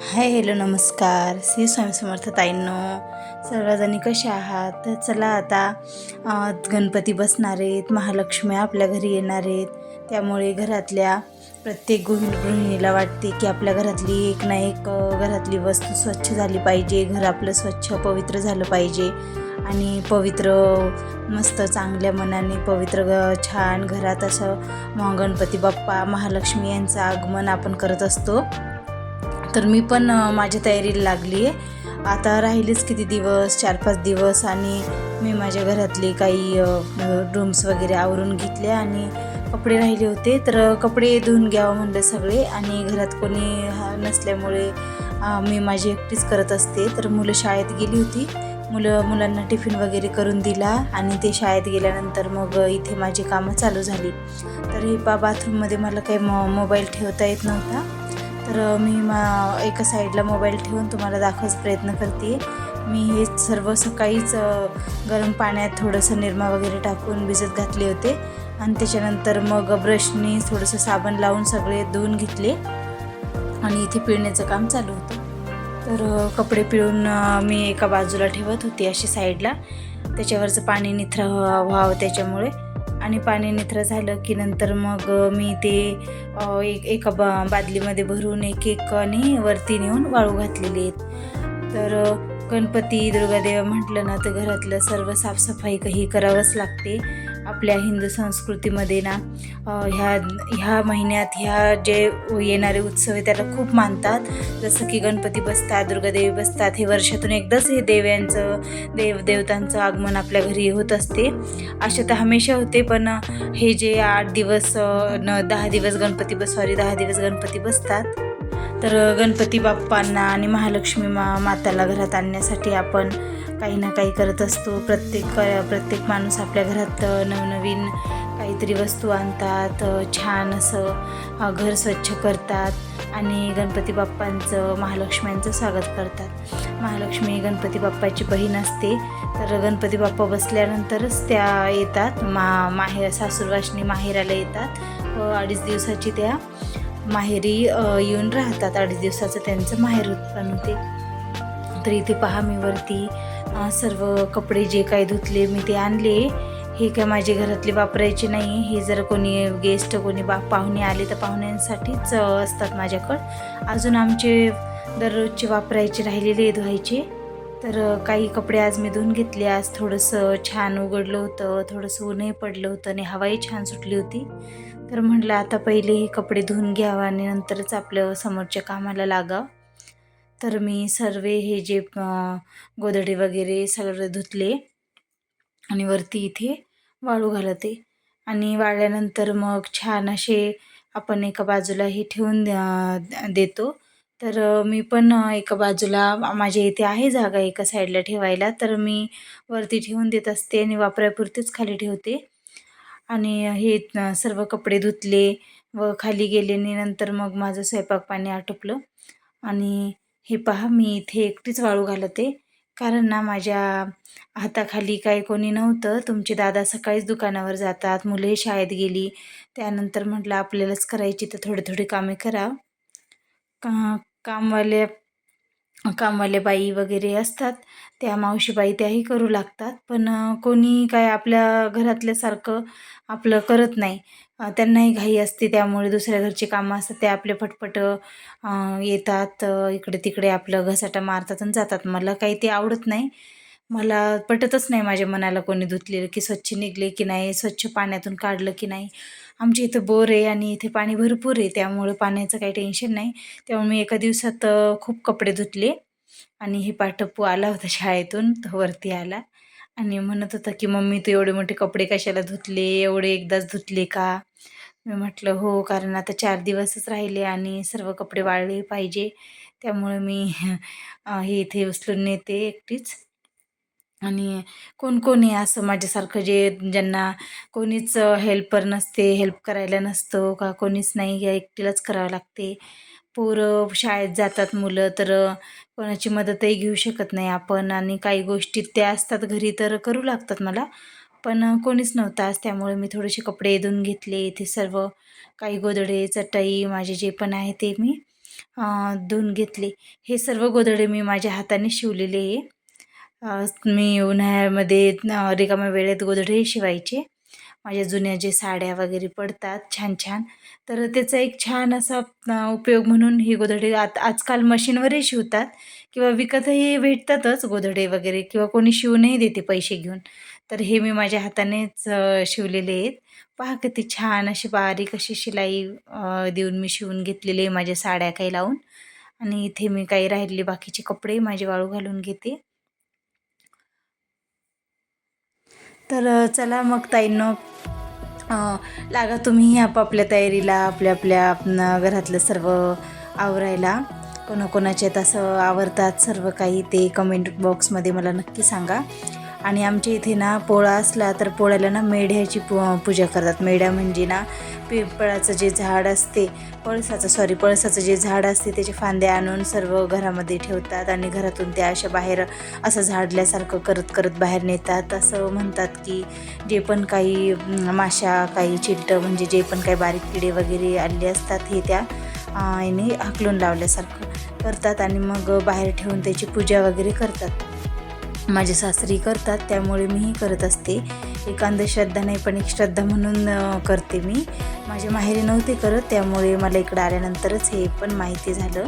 Hi hello नमस्कार. श्री स्वामी समर्थ ताईंनो. सर्वजणी कसे आहात? तर चला आता गणपती बसणार आहेत. महालक्ष्मी आपल्या घरी येणार आहेत. त्यामुळे घरातल्या प्रत्येक गृहिणीला वाटते की आपल्या घरातली एक ना एक घरातली वस्तू स्वच्छ झाली पाहिजे. घर आपलं स्वच्छ पवित्र झालं पाहिजे. आणि पवित्र मस्त चांगल्या मनाने पवित्र ग छान घरात असं गणपती बाप्पा महालक्ष्मी यांचं आगमन आपण करत असतो. तर मी पण माझ्या तयारीला लागली आहे आता राहिलेच किती दिवस चार पाच दिवस आणि मी माझ्या घरातले काही रूम्स वगैरे आवरून घेतले आणि कपडे राहिले होते. तर कपडे धुवून घ्यावं म्हणलं सगळे आणि घरात कोणी हा नसल्यामुळे मी माझी एकटीच करत असते. तर मुलं शाळेत गेली होती. मुलं मुलांना टिफिन वगैरे करून दिला आणि ते शाळेत गेल्यानंतर मग इथे माझी कामं चालू झाली. तर हे बा बाथरूममध्ये मला काही मो मोबाईल ठेवता येत नव्हता. तर मी मा एका साईडला मोबाईल ठेवून तुम्हाला दाखवायचा प्रयत्न करते. मी हे सर्व सकाळीच गरम पाण्यात थोडंसं निरमा वगैरे टाकून भिजत घातले होते. आणि त्याच्यानंतर मग ब्रशनी थोडंसं साबण लावून सगळे धुवून घेतले. आणि इथे पिळण्याचं काम चालू होतं. तर कपडे पिळून मी एका बाजूला ठेवत होते अशी साईडला. त्याच्यावरचं पाणी निथरा व्हावं त्याच्यामुळे. आणि पाणी निथरं झालं की नंतर मग मी ते एक एका बा बादलीमध्ये भरून एक एकाने वरती नेऊन वाळू घातलेले आहेत. तर गणपती दुर्गादेव म्हटलं ना तर घरातलं सर्व साफसफाई काही करावंच लागते. आपल्या हिंदू संस्कृतीमध्ये ना ह्या ह्या महिन्यात ह्या जे येणारे उत्सव आहे त्याला खूप मानतात. जसं की गणपती बसतात दुर्गादेवी बसतात हे वर्षातून एकदाच हे देव्यांचं देव देवतांचं आगमन आपल्या घरी होत असते. असे तर हमेशा होते पण हे जे आठ दिवस न दहा दिवस गणपती बस सॉरी दहा दिवस गणपती बसतात. तर गणपती बाप्पांना आणि महालक्ष्मी मा माताला घरात आणण्यासाठी आपण काही ना काही करत असतो. प्रत्येक प्रत्येक माणूस आपल्या घरात नवनवीन काहीतरी वस्तू आणतात. छान असं घर स्वच्छ करतात आणि गणपती बाप्पांचं महालक्ष्म्यांचं स्वागत करतात. महालक्ष्मी गणपती बाप्पाची बहीण असते. तर गणपती बाप्पा बसल्यानंतरच त्या येतात. मा माहेर सासूरवासनी माहेराला येतात. व अडीच दिवसाची त्या माहेरी येऊन राहतात. अडीच दिवसाचं त्यांचं माहेर उत्पन्न होते. तर इथे पहा मी वरती सर्व कपडे जे काय धुतले मी ते आणले. हे काय माझे घरातले वापरायचे नाही. हे जर कोणी गेस्ट कोणी बा पाहुणे आले तर पाहुण्यांसाठीच असतात माझ्याकडं. अजून आमचे दररोजचे वापरायचे राहिलेले धुवायचे. तर काही कपडे आज मी धुवून घेतले. आज थोडंसं छान उघडलं होतं थोडंसं ऊनही पडलं होतं आणि हवाही छान सुटली होती. तर म्हटलं आता पहिले हे कपडे धुवून घ्यावं आणि नंतरच आपलं समोरच्या कामाला लागावं. तर मी सर्व हे जे गोदडे वगैरे सगळं धुतले आणि वरती इथे वाळू घालते. आणि वाळल्यानंतर मग छान असे आपण एका बाजूला हे ठेवून द्या- देतो. तर मी पण एका बाजूला माझ्या इथे आहे जागा एका साईडला ठेवायला. तर मी वरती ठेवून देत असते आणि वापरापुरतेच खाली ठेवते. आणि हे सर्व कपडे धुतले व खाली गेले आणि नंतर मग माझं स्वयंपाक पाणी आटोपलं. आणि हे पहा मी इथे एकटीच वाळू घालते. कारण ना माझ्या हाताखाली काही कोणी नव्हतं. तुमचे दादा सकाळीच दुकानावर जातात मुलंही शाळेत गेली. त्यानंतर म्हटलं आपल्यालाच करायची तर थोडे थोडे कामे करा का कामवाले कामवाले बाई वगैरे असतात त्या मावशीबाई त्याही करू लागतात. पण कोणी काय आपल्या घरातल्यासारखं आपलं करत नाही. त्यांनाही घाई असते त्यामुळे दुसऱ्या घरची कामं असतात ते आपले पटपट येतात इकडे तिकडे आपलं घसाटा मारतात आणि जातात. मला काही ते आवडत नाही. मला पटतच नाही माझ्या मनाला कोणी धुतलेलं की स्वच्छ निघले की नाही स्वच्छ पाण्यातून काढलं की नाही. आमच्या इथं बोर आहे आणि इथे पाणी भरपूर आहे त्यामुळे पाण्याचं काही टेन्शन नाही. त्यामुळे मी एका दिवसात खूप कपडे धुतले आणि हे पाठप्पू आला होता शाळेतून तो वरती आला आणि म्हणत होता की मम्मी तू एवढे मोठे कपडे कशाला धुतले? एवढे एकदाच धुतले का? मी म्हटलं हो कारण आता चार दिवसच राहिले आणि सर्व कपडे वाळले पाहिजे. त्यामुळे मी हे इथे उचलून नेते एकटीच. आणि कोण कोण आहे असं माझ्यासारखं जे ज्यांना कोणीच हेल्पर नसते हेल्प करायला नसतं का कोणीच नाही या एकटीलाच करावं लागते. पोरं शाळेत जातात मुलं तर कोणाची मदतही घेऊ शकत नाही आपण आणि काही गोष्टी त्या असतात घरी तर करू लागतात मला. पण कोणीच नव्हतं आज त्यामुळे मी थोडेसे कपडे धुवून घेतले इथे सर्व काही गोदडे चटई माझे जे पण आहे ते मी धुवून घेतले. हे सर्व गोदडे मी माझ्या हाताने शिवलेले आहे. मी उन्हाळ्यामध्ये रिकाम्या वेळेत गोधडे शिवायचे. माझ्या जुन्या जे साड्या वगैरे पडतात छान छान. तर त्याचा एक छान असा उपयोग म्हणून ही गोधडे आत आजकाल मशीनवरही शिवतात किंवा विकतही भेटतातच गोधडे वगैरे किंवा कोणी शिवूनही देते पैसे घेऊन. तर हे मी माझ्या हातानेच शिवलेले आहेत. पहा किती छान अशी बारीक अशी शिलाई देऊन मी शिवून घेतलेली आहे माझ्या साड्या काही लावून. आणि इथे मी काही राहिलेले बाकीचे कपडे माझे वाळू घालून घेते. तर चला मग ताईंनो लागा तुम्ही आपापल्या तयारीला आपल्या आपल्या न, घरातलं सर्व आवरायला. कोणाकोणाचे तसं आवरतात सर्व काही ते कमेंट बॉक्समध्ये मला नक्की सांगा. आणि आमच्या इथे ना पोळा असला तर पोळ्याला ना मेढ्याची पू पूजा करतात. मेढ्या म्हणजे ना पिंपळाचं जे झाड असते पळसाचं सॉरी पळसाचं जे झाड असते त्याचे फांदे आणून सर्व घरामध्ये ठेवतात आणि घरातून त्या अशा बाहेर असं झाडल्यासारखं करत करत बाहेर नेतात. असं म्हणतात की जे पण काही माशा काही चिलटं म्हणजे जे पण काही बारीक किडे वगैरे आले असतात हे त्या याने हाकलून लावल्यासारखं करतात आणि मग बाहेर ठेवून त्याची पूजा वगैरे करतात. माझे सासरी करतात त्यामुळे मीही करत असते. एक अंधश्रद्धा नाही पण एक श्रद्धा म्हणून करते मी. माझ्या माहेरी नव्हते करत त्यामुळे मला इकडं आल्यानंतरच हे पण माहिती झालं.